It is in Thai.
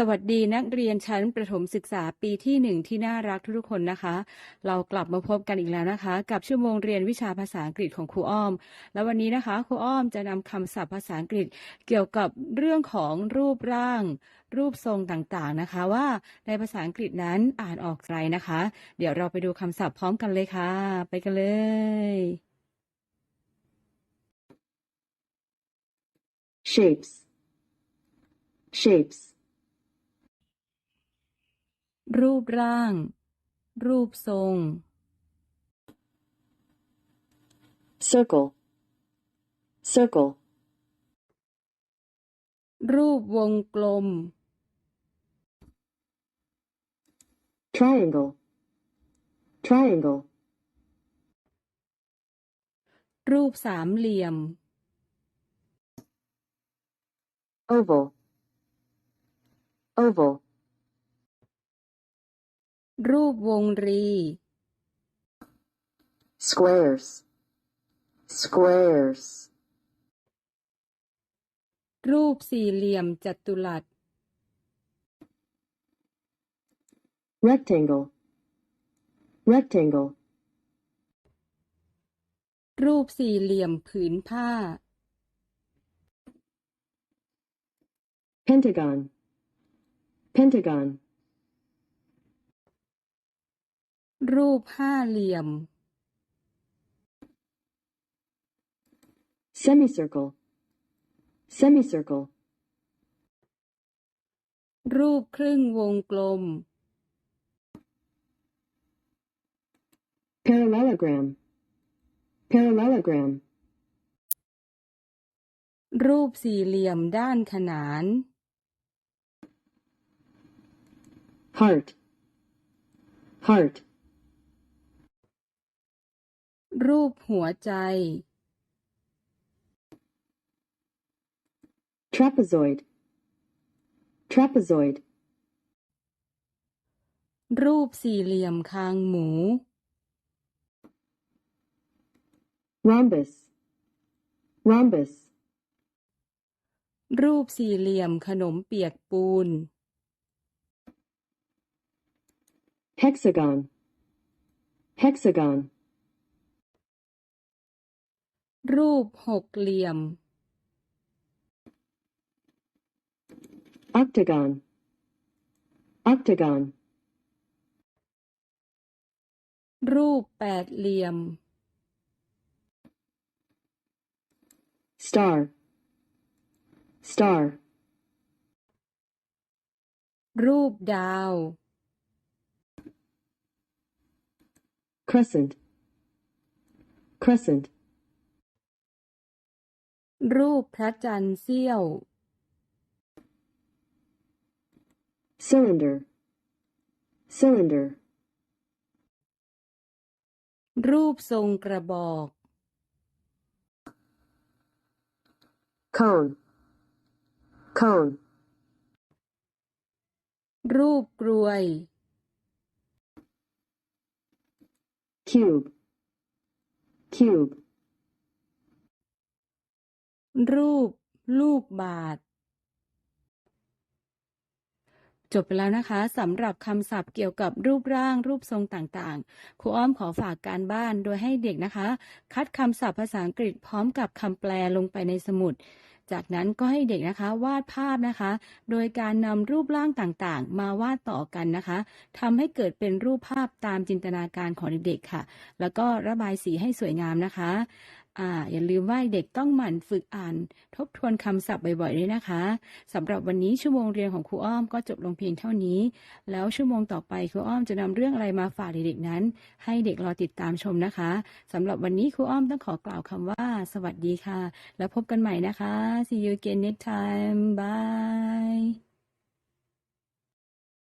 สวัสดีนักเรียนชั้นประถมศึกษาปีที่หนึ่งที่น่ารักทุกๆคนนะคะ เรากลับมาพบกันอีกแล้วนะคะ กับชั่วโมงเรียนวิชาภาษาอังกฤษของครูอ้อม แล้ววันนี้นะคะครูอ้อมจะนำคำศัพท์ภาษาอังกฤษเกี่ยวกับเรื่องของรูปร่าง รูปทรงต่างๆนะคะ ว่าในภาษาอังกฤษนั้นอ่านออกไรนะคะ เดี๋ยวเราไปดูคำศัพท์พร้อมกันเลยค่ะ ไปกันเลย shapes shapes รูปร่าง รูปทรง circle circle รูปวงกลม triangle triangle รูปสามเหลี่ยม oval oval รูปวงรี squares squares รูปสี่เหลี่ยมจัตุรัส rectangle rectangle รูปสี่เหลี่ยมผืนผ้า pentagon pentagon รูปห้าเหลี่ยม semicircle semicircle รูปครึ่งวงกลม parallelogram parallelogram รูปสี่เหลี่ยมด้านขนาน heart heart รูปหัวใจ trapezoid trapezoid รูปสี่เหลี่ยมคางหมู rhombus rhombus รูปสี่เหลี่ยมขนมเปียกปูน hexagon hexagon รูปหกเหลี่ยม octagon octagon รูปแปดเหลี่ยม star star รูปดาว crescent crescent รูปพระจันทร์เสี้ยว cylinder cylinder รูปทรงกระบอก cone cone รูปกรวย cube cube รูป ลูกบาศก์จบไปแล้วนะคะสำหรับคำศัพท์เกี่ยวกับรูปร่างรูปทรงต่างๆ ครูอ้อมขอฝากการบ้านโดยให้เด็กนะคะ คัดคำศัพท์ภาษาอังกฤษพร้อมกับคำแปลลงไปในสมุดจากนั้นก็ให้เด็กนะคะวาดภาพนะคะ โดยการนำรูปร่างต่างๆ มาวาดต่อกันนะคะทำให้เกิดเป็นรูปภาพตามจินตนาการของเด็กๆค่ะ แล้วก็ระบายสีให้สวยงามนะคะ อ่า อย่าลืมว่าเด็กต้องหมั่นฝึกอ่าน ทบทวนคำศัพท์บ่อยๆด้วยนะคะสำหรับวันนี้ชั่วโมงเรียนของครูอ้อมก็จบลงเพียงเท่านี้ แล้วชั่วโมงต่อไปครูอ้อมจะนำเรื่องอะไรมาฝากเด็กๆนั้น ให้เด็กรอติดตามชมนะคะสำหรับวันนี้ครูอ้อมต้องขอกล่าวคำว่า สวัสดีค่ะ แล้วพบกันใหม่นะคะ see you again next time bye